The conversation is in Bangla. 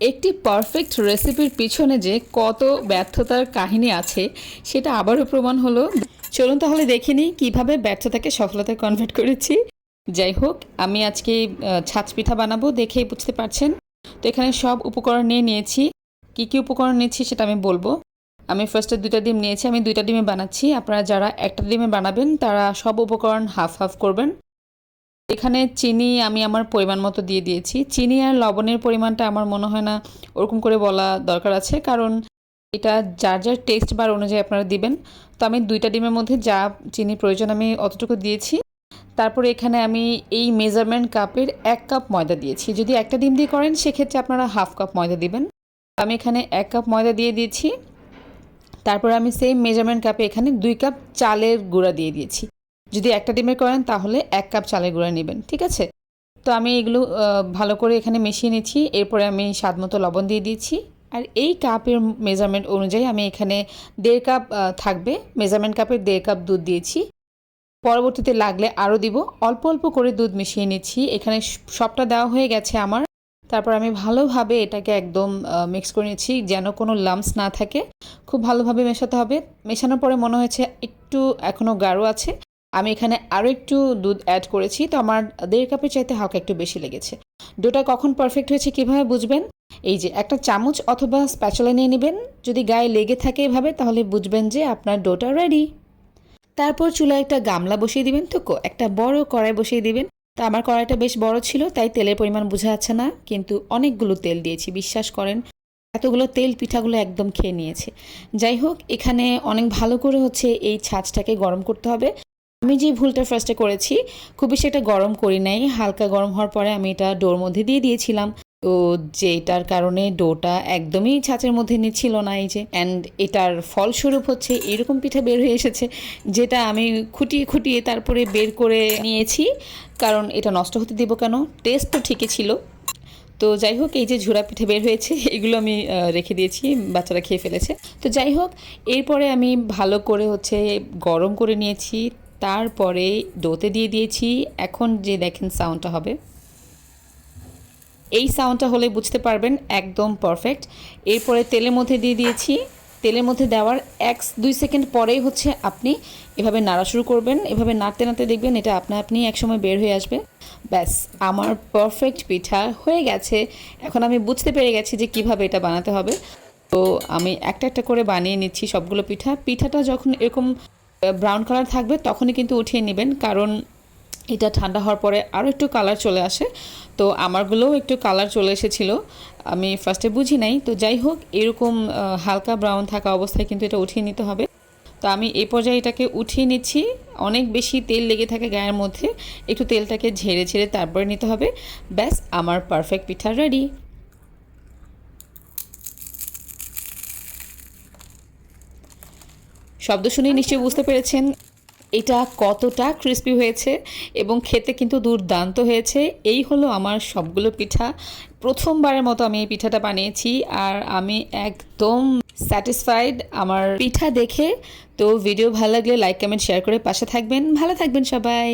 একটি পারফেক্ট রেসিপির পিছনে যে কত ব্যর্থতার কাহিনী আছে, সেটা আবারও প্রমাণ হলো। চলুন তাহলে দেখে নিই কীভাবে ব্যর্থতাকে সফলতায় কনভার্ট করেছি। যাই হোক, আমি আজকে ছাঁচ পিঠা বানাবো দেখেই বুঝতে পারছেন। তো এখানে সব উপকরণ নিয়ে নিয়েছি। কী কী উপকরণ নিয়েছি সেটা আমি বলব। আমি ফার্স্টে দুইটা ডিম নিয়েছি, আমি দুইটা ডিমে বানাচ্ছি। আপনারা যারা একটা ডিমে বানাবেন, তারা সব উপকরণ হাফ হাফ করবেন। এখানে চিনি আমি আমার পরিমাণ মতো দিয়ে দিয়েছি। চিনি আর লবণের পরিমাণটা আমার মনে হয় না ওরকম করে বলা দরকার আছে, কারণ এটা যার যার টেস্ট বার অনুযায়ী আপনারা দিবেন। তো আমি দুইটা ডিমের মধ্যে যা চিনি প্রয়োজন আমি অতটুকু দিয়েছি। তারপরে এখানে আমি এই মেজারমেন্ট কাপের এক কাপ ময়দা দিয়েছি। যদি একটা ডিম দিয়ে করেন, সেক্ষেত্রে আপনারা হাফ কাপ ময়দা দিবেন। আমি এখানে এক কাপ ময়দা দিয়ে দিয়েছি। তারপর আমি সেই মেজারমেন্ট কাপে এখানে দুই কাপ চালের গুঁড়া দিয়ে দিয়েছি। যদি একটা ডিমের করেন, তাহলে এক কাপ চালের গুঁড়া নেবেন, ঠিক আছে? তো আমি এগুলো ভালো করে এখানে মিশিয়ে নিচ্ছি। এরপরে আমি স্বাদ মতো লবণ দিয়ে দিয়েছি আর এই কাপের মেজারমেন্ট অনুযায়ী আমি এখানে দেড় কাপ থাকবে, মেজারমেন্ট কাপের দেড় কাপ দুধ দিয়েছি। পরবর্তীতে লাগলে আরও দিব। অল্প অল্প করে দুধ মিশিয়ে নিচ্ছি। এখানে সবটা দেওয়া হয়ে গেছে আমার। তারপর আমি ভালোভাবে এটাকে একদম মিক্স করে নিচ্ছি, যেন কোনো লাম্পস না থাকে। খুব ভালোভাবে মেশাতে হবে। মেশানোর পরে মনে হয়েছে একটু এখনও গাঢ় আছে। আমি এখানে আরও একটু দুধ অ্যাড করেছি, তো আমার দেড় কাপের চাইতে হালকা একটু বেশি লেগেছে। ডোটা কখন পারফেক্ট হয়েছে কীভাবে বুঝবেন? এই যে, একটা চামচ অথবা স্প্যাচুলা নিয়ে নেবেন। যদি গায়ে লেগে থাকে এভাবে, তাহলে বুঝবেন যে আপনার ডোটা রেডি তারপর চুলায় একটা গামলা বসিয়ে দিবেন তো একটা বড় কড়াই বসিয়ে দিবেন। তা আমার কড়াইটা বেশ বড় ছিল, তাই তেলের পরিমাণ বোঝা যাচ্ছে না, কিন্তু অনেকগুলো তেল দিয়েছি, বিশ্বাস করেন। এতগুলো তেল পিঠাগুলো একদম খেয়ে নিয়েছে। যাই হোক, এখানে অনেক ভালো করে হচ্ছে এই ছাঁচটাকে গরম করতে হবে। আমি যে ভুলটা ফার্স্টে করেছি, খুব বেশি একটা গরম করি নাই। হালকা গরম হওয়ার পরে আমি এটা ডোর মধ্যে দিয়ে দিয়েছিলাম। তো যেটার কারণে ডোটা একদমই ছাঁচের মধ্যে নিচ্ছিল না এই যে। অ্যান্ড এটার ফলস্বরূপ হচ্ছে এরকম পিঠা বের হয়ে এসেছে, যেটা আমি খুঁটিয়ে খুঁটিয়ে তারপরে বের করে নিয়েছি। কারণ এটা নষ্ট হতে দেবো কেন? টেস্ট তো ঠিকই ছিল। তো যাই হোক, এই যে ঝুরা পিঠে বের হয়েছে, এগুলো আমি রেখে দিয়েছি, বাচ্চারা খেয়ে ফেলেছে। তো যাই হোক, এরপরে আমি ভালো করে হচ্ছে গরম করে নিয়েছি। তারপরে ডোতে দিয়ে দিয়েছি। এখন যে দেখেন সাউন্ডটা হবে। এই সাউন্ডটা হলে বুঝতে পারবেন একদম পারফেক্ট এরপরে তেলের মধ্যে দিয়ে দিয়েছি। তেলের মধ্যে দেওয়ার এক দুই সেকেন্ড পরেই হচ্ছে আপনি এভাবে নাড়া শুরু করবেন। এভাবে নাড়তে নাড়তে দেখবেন এটা আপনা আপনি একসময় বের হয়ে আসবে। ব্যাস, আমার পারফেক্ট পিঠা হয়ে গেছে। এখন আমি বুঝতে পেরে গেছি যে কীভাবে এটা বানাতে হবে। তো আমি একটা একটা করে বানিয়ে নিচ্ছি সবগুলো পিঠা। পিঠাটা যখন এরকম ব্রাউন কালার থাকবে, তখনই কিন্তু উঠিয়ে নেবেন। কারণ এটা ঠান্ডা হওয়ার পরে আরও একটু কালার চলে আসে। তো আমারগুলোও একটু কালার চলে এসেছিল। আমি ফার্স্টে বুঝি নাই। তো যাই হোক, এরকম হালকা ব্রাউন থাকা অবস্থায় কিন্তু এটা উঠিয়ে নিতে হবে। তো আমি এই পর্যায়ে এটাকে উঠিয়ে নিচ্ছি। অনেক বেশি তেল লেগে থাকে গায়ের মধ্যে। একটু তেলটাকে ঝেড়ে ঝেড়ে তারপরে নিতে হবে। ব্যাস, আমার পারফেক্ট পিঠা রেডি শব্দ শুনেই নিশ্চয়ই বুঝতে পেরেছেন এটা কতটা ক্রিস্পি হয়েছে এবং খেতে কিন্তু দুর্দান্ত হয়েছে। এই হলো আমার সবগুলো পিঠা। প্রথমবারের মতো আমি এই পিঠাটা বানিয়েছি আর আমি একদম স্যাটিসফাইড আমার পিঠা দেখে। তো ভিডিও ভালো লাগলে লাইক কমেন্ট শেয়ার করে পাশে থাকবেন। ভালো থাকবেন সবাই।